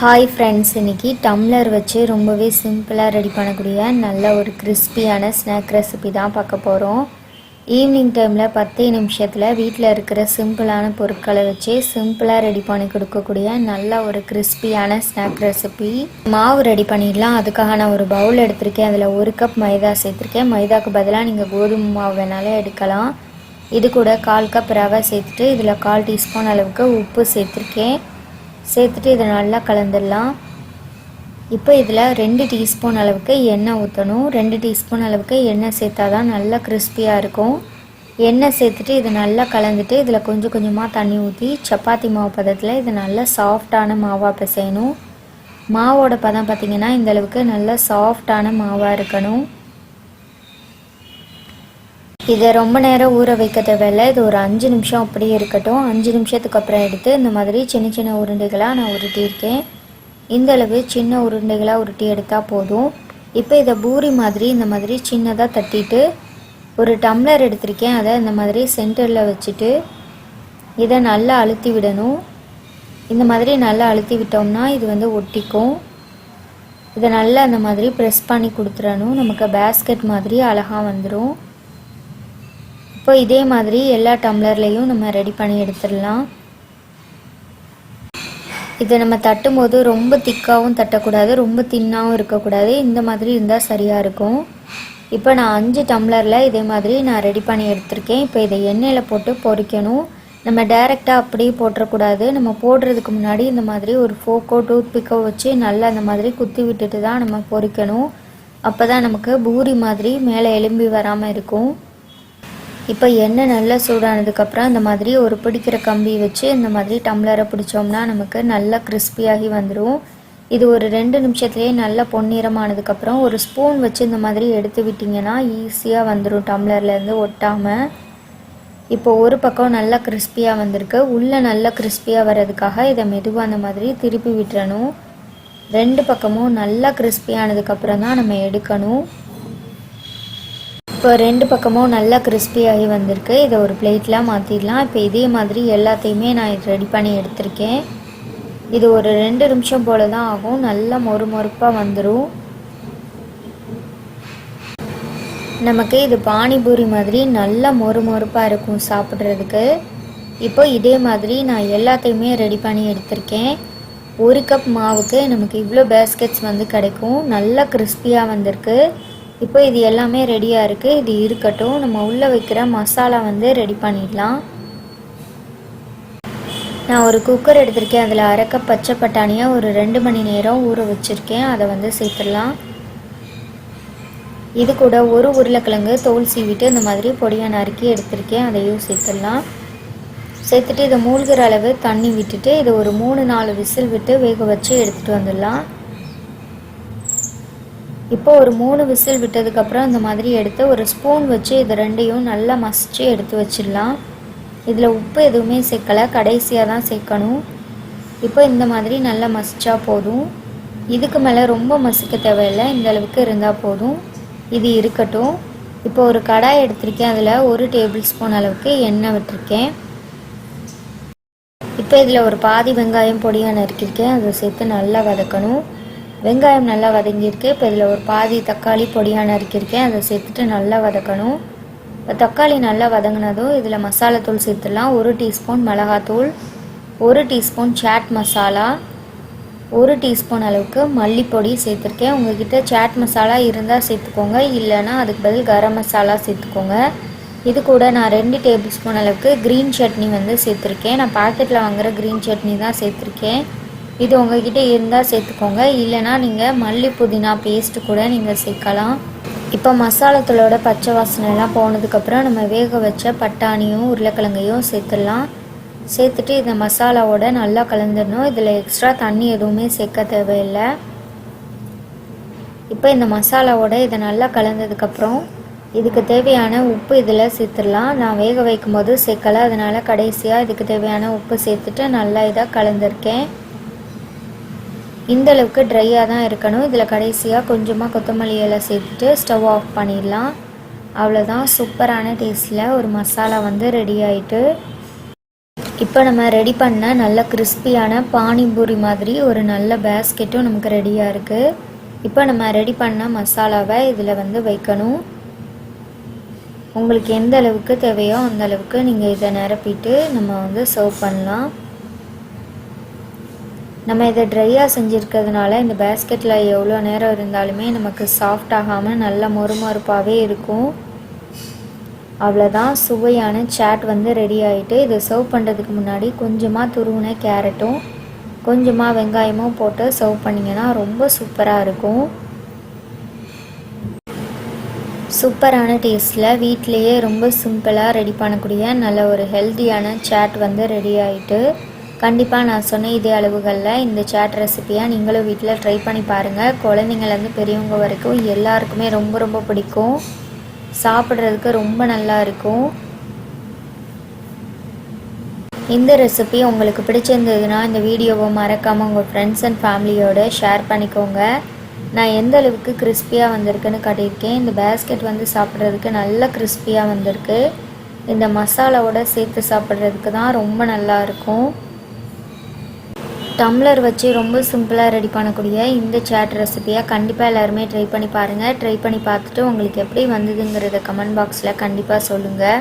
Hi friends இன்னைக்கு tumbler வச்சு ரொம்பவே சிம்பிளாக ரெடி பண்ணக்கூடிய நல்ல ஒரு கிறிஸ்பியான ஸ்நாக் ரெசிபி தான் பார்க்க போகிறோம் ஈவினிங் டைமில் பத்தே நிமிஷத்தில் வீட்டில் இருக்கிற சிம்பிளான பொருட்களை வச்சு சிம்பிளாக ரெடி பண்ணி கொடுக்கக்கூடிய நல்ல ஒரு கிறிஸ்பியான ஸ்நாக் ரெசிபி மாவு ரெடி பண்ணிடலாம். அதுக்காக நான் ஒரு பவுல் எடுத்திருக்கேன். அதில் ஒரு கப் மைதா சேர்த்துருக்கேன். மைதாக்கு பதிலாக நீங்கள் கோதுமை மாவு வேணாலும் எடுக்கலாம். இது கூட கால் கப் ரவை சேர்த்துட்டு இதில் கால் டீஸ்பூன் அளவுக்கு உப்பு சேர்த்துருக்கேன். சேர்த்துட்டு இதை நல்லா கலந்துடலாம். இப்போ இதில் ரெண்டு டீஸ்பூன் அளவுக்கு எண்ணெய் ஊற்றணும். ரெண்டு டீஸ்பூன் அளவுக்கு எண்ணெய் சேர்த்தா தான் நல்லா கிறிஸ்பியாக இருக்கும். எண்ணெய் சேர்த்துட்டு இதை நல்லா கலந்துட்டு இதில் கொஞ்சம் கொஞ்சமாக தண்ணி ஊற்றி சப்பாத்தி மாவு பதத்தில் இது நல்லா சாஃப்டான மாவாக பிசையணும். மாவோட பதம் பார்த்திங்கன்னா இந்தளவுக்கு நல்லா சாஃப்டான மாவாக இருக்கணும். இதை ரொம்ப நேரம் ஊற வைக்க தேவையில்லை இது ஒரு அஞ்சு நிமிஷம் அப்படியே இருக்கட்டும். அஞ்சு நிமிஷத்துக்கு அப்புறம் எடுத்து இந்த மாதிரி சின்ன சின்ன உருண்டைகளாக நான் உருட்டியிருக்கேன். இந்த அளவு சின்ன உருண்டைகளாக உருட்டி எடுத்தால் போதும். இப்போ இதை பூரி மாதிரி இந்த மாதிரி சின்னதாக தட்டிட்டு ஒரு டம்ளர் எடுத்திருக்கேன். அதை இந்த மாதிரி சென்டரில் வச்சுட்டு இதை நல்லா அழுத்தி விடணும். இந்த மாதிரி நல்லா அழுத்தி விட்டோம்னா இது வந்து ஒட்டிக்கும். இதை நல்லா இந்த மாதிரி ப்ரெஸ் பண்ணி கொடுத்துடணும். நமக்கு பேஸ்கெட் மாதிரி அழகாக வந்துடும் இப்போ இதே மாதிரி எல்லா டம்ளர்லேயும் நம்ம ரெடி பண்ணி எடுத்துடலாம். இதை நம்ம தட்டும் போது ரொம்ப திக்காகவும் தட்டக்கூடாது ரொம்ப தின்னாகவும் இருக்கக்கூடாது. இந்த மாதிரி இருந்தால் சரியாக இருக்கும். இப்போ நான் அஞ்சு டம்ளரில் இதே மாதிரி நான் ரெடி பண்ணி எடுத்திருக்கேன். இப்போ இதை எண்ணெயில் போட்டு பொறிக்கணும் நம்ம டைரெக்டாக அப்படியே போட்டுறக்கூடாது. நம்ம போடுறதுக்கு முன்னாடி இந்த மாதிரி ஒரு ஃபோக்கோ டூத் பிக்கோ வச்சு நல்லா இந்த மாதிரி குத்தி விட்டுட்டு தான் நம்ம பொறிக்கணும் அப்போ தான் நமக்கு பூரி மாதிரி மேலே எலும்பி வராமல் இருக்கும். இப்போ எண்ணெய் நல்லா சூடானதுக்கப்புறம் இந்த மாதிரி ஒரு பிடிக்கிற கம்பி வச்சு இந்த மாதிரி டம்ளரை பிடிச்சோம்னா நமக்கு நல்லா கிறிஸ்பியாகி வந்துடும் இது ஒரு ரெண்டு நிமிஷத்துலேயே நல்லா பொன்னிறமானதுக்கப்புறம் ஒரு ஸ்பூன் வச்சு இந்த மாதிரி எடுத்து விட்டிங்கன்னா ஈஸியாக வந்துடும் டம்ளர்லேருந்து ஒட்டாமல் இப்போ ஒரு பக்கம் நல்லா கிறிஸ்பியாக வந்திருக்கு. உள்ளே நல்லா கிறிஸ்பியாக வர்றதுக்காக இதை மெதுவாக அந்த மாதிரி திருப்பி விட்டுறணும். ரெண்டு பக்கமும் நல்லா கிறிஸ்பியானதுக்கப்புறம் தான் நம்ம எடுக்கணும். இப்போ ரெண்டு பக்கமும் நல்லா கிறிஸ்பியாகி வந்திருக்கு. இதை ஒரு பிளேட்லாம் மாற்றிடலாம் இப்போ இதே மாதிரி எல்லாத்தையுமே நான் இது ரெடி பண்ணி எடுத்திருக்கேன். இது ஒரு ரெண்டு நிமிஷம் போல தான் ஆகும். நல்லா மொறு மொறுப்பாக வந்துடும் நமக்கு இது பானிபூரி மாதிரி நல்லா மொறு மொறுப்பாக இருக்கும் சாப்பிட்றதுக்கு. இப்போ இதே மாதிரி நான் எல்லாத்தையுமே ரெடி பண்ணி எடுத்திருக்கேன். ஒரு கப் மாவுக்கு நமக்கு இவ்வளோ பேஸ்கெட்ஸ் வந்து கிடைக்கும். நல்லா கிறிஸ்பியாக வந்திருக்கு. இப்போ இது எல்லாமே ரெடியாக இருக்குது இது இருக்கட்டும். நம்ம உள்ளே வைக்கிற மசாலா வந்து ரெடி பண்ணிடலாம். நான் ஒரு குக்கர் எடுத்திருக்கேன். அதில் அரைக்க பச்சை பட்டாணியை ஒரு ரெண்டு மணி நேரம் ஊற வச்சுருக்கேன். அதை வந்து சேர்த்துடலாம். இது கூட ஒரு உருளைக்கிழங்கு தோல் சீவிட்டு இந்த மாதிரி பொடியாக நறுக்கி எடுத்திருக்கேன். அதையும் சேர்த்துடலாம். சேர்த்துட்டு இதை மூழ்கிற அளவு தண்ணி விட்டுட்டு இதை ஒரு மூணு நாலு விசில் விட்டு வேக வச்சு எடுத்துகிட்டு வந்துடலாம். இப்போ ஒரு மூணு விசில் விட்டதுக்கப்புறம் இந்த மாதிரி எடுத்து ஒரு ஸ்பூன் வச்சு இது ரெண்டையும் நல்லா மசித்து எடுத்து வச்சிடலாம். இதில் உப்பு எதுவுமே சேர்க்கலை கடைசியாக தான் சேர்க்கணும். இப்போ இந்த மாதிரி நல்லா மசிச்சா போதும். இதுக்கு மேலே ரொம்ப மசிக்க தேவையில்லை இந்த அளவுக்கு இருந்தால் போதும். இது இருக்கட்டும். இப்போ ஒரு கடாய் எடுத்திருக்கேன் அதில் ஒரு டேபிள் ஸ்பூன் அளவுக்கு எண்ணெய் விட்டுருக்கேன். இப்போ இதில் ஒரு பாதி வெங்காயம் பொடியாக நறுக்கியிருக்கேன் அதை சேர்த்து நல்லா வதக்கணும். வெங்காயம் நல்லா வதங்கியிருக்கு. இப்போ இதில் ஒரு பாதி தக்காளி பொடியாக நறுக்கியிருக்கேன் அதை சேர்த்துட்டு நல்லா வதக்கணும். இப்போ தக்காளி நல்லா வதங்கினதும் இதில் மசாலாத்தூள் சேர்த்துடலாம். ஒரு டீஸ்பூன் மிளகாத்தூள் ஒரு டீஸ்பூன் சாட் மசாலா ஒரு டீஸ்பூன் அளவுக்கு மல்லிப்பொடி சேர்த்துருக்கேன். உங்ககிட்ட சாட் மசாலா இருந்தால் சேர்த்துக்கோங்க. இல்லைன்னா அதுக்கு பதில் கரம் மசாலா சேர்த்துக்கோங்க. இது கூட நான் ரெண்டு டேபிள் ஸ்பூன் அளவுக்கு க்ரீன் சட்னி வந்து சேர்த்துருக்கேன். நான் பாக்கெட்டில் வாங்குகிற க்ரீன் சட்னி தான் சேர்த்துருக்கேன். இது உங்ககிட்ட இருந்தால் சேர்த்துக்கோங்க. இல்லைனா நீங்கள் மல்லி புதினா பேஸ்ட்டு கூட நீங்கள் சேர்க்கலாம். இப்போ மசாலாத்தூளோட பச்சை வாசனைலாம் போனதுக்கப்புறம் நம்ம வேக வச்ச பட்டாணியும் உருளைக்கிழங்கையும் சேர்த்துடலாம். சேர்த்துட்டு இந்த மசாலாவோட நல்லா கலந்துடணும். இதில் எக்ஸ்ட்ரா தண்ணி எதுவுமே சேர்க்க தேவையில்லை. இப்போ இந்த மசாலாவோட இதை நல்லா கலந்ததுக்கப்புறம் இதுக்கு தேவையான உப்பு இதில் சேர்த்துடலாம். நான் வேக வைக்கும் போது சேர்க்கலை. அதனால் கடைசியாக இதுக்கு தேவையான உப்பு சேர்த்துட்டு நல்லா இதாக கலந்துருக்கேன். இந்த அளவுக்கு ட்ரையாக தான் இருக்கணும். இதில் கடைசியாக கொஞ்சமாக கொத்தமல்லி இலை சேர்த்துட்டு ஸ்டவ் ஆஃப் பண்ணிடலாம். அவ்வளோதான் சூப்பரான டேஸ்ட்டில் ஒரு மசாலா வந்து ரெடி ஆகிட்டு இப்போ நம்ம ரெடி பண்ண நல்ல கிறிஸ்பியான பானிபூரி மாதிரி ஒரு நல்ல பேஸ்கெட்டும் நமக்கு ரெடியாக இருக்குது இப்போ நம்ம ரெடி பண்ண மசாலாவை இதில் வந்து வைக்கணும். உங்களுக்கு எந்த அளவுக்கு தேவையோ அந்த அளவுக்கு நீங்கள் இதை நிரப்பிட்டு நம்ம வந்து சர்வ் பண்ணலாம். நம்ம இதை ட்ரையாக செஞ்சுருக்கிறதுனால இந்த பேஸ்கெட்டில் எவ்வளோ நேரம் இருந்தாலுமே நமக்கு சாஃப்ட் ஆகாமல் நல்ல மொறுமொறுப்பாகவே இருக்கும். அவ்வளோதான் சுவையான சாட் வந்து ரெடி ஆகிட்டு இதை சர்வ் பண்ணுறதுக்கு முன்னாடி கொஞ்சமாக துருவின கேரட்டும் கொஞ்சமாக வெங்காயமும் போட்டு சர்வ் பண்ணிங்கன்னா ரொம்ப சூப்பராக இருக்கும். சூப்பரான டேஸ்ட்டில் வீட்டிலையே ரொம்ப சிம்பிளாக ரெடி பண்ணக்கூடிய நல்ல ஒரு ஹெல்த்தியான சாட் வந்து ரெடி ஆகிட்டு கண்டிப்பாக நான் சொன்ன இதே அளவுகளில் இந்த சேட் ரெசிப்பியை நீங்களும் வீட்டில் ட்ரை பண்ணி பாருங்கள் குழந்தைங்கள்லேருந்து பெரியவங்க வரைக்கும் எல்லாருக்குமே ரொம்ப ரொம்ப பிடிக்கும். சாப்பிட்றதுக்கு ரொம்ப நல்லா இருக்கும். இந்த ரெசிபி உங்களுக்கு பிடிச்சிருந்ததுன்னா இந்த வீடியோவை மறக்காமல் உங்கள் ஃப்ரெண்ட்ஸ் அண்ட் ஃபேமிலியோடு ஷேர் பண்ணிக்கோங்க. நான் எந்த அளவுக்கு கிறிஸ்பியாக வந்திருக்குன்னு காட்டியிருக்கேன். இந்த பேஸ்கெட் வந்து சாப்பிட்றதுக்கு நல்ல கிறிஸ்பியாக வந்திருக்கு. இந்த மசாலாவோட சேர்த்து சாப்பிட்றதுக்கு தான் ரொம்ப நல்லா இருக்கும். டம்ளர் வச்சு ரொம்ப சிம்பிளாக ரெடி பண்ணக்கூடிய இந்த சேட் ரெசிபியாக கண்டிப்பாக எல்லாருமே ட்ரை பண்ணி பாருங்கள் ட்ரை பண்ணி பார்த்துட்டு உங்களுக்கு எப்படி வந்ததுங்கிறத கமெண்ட் பாக்ஸில் கண்டிப்பாக சொல்லுங்கள்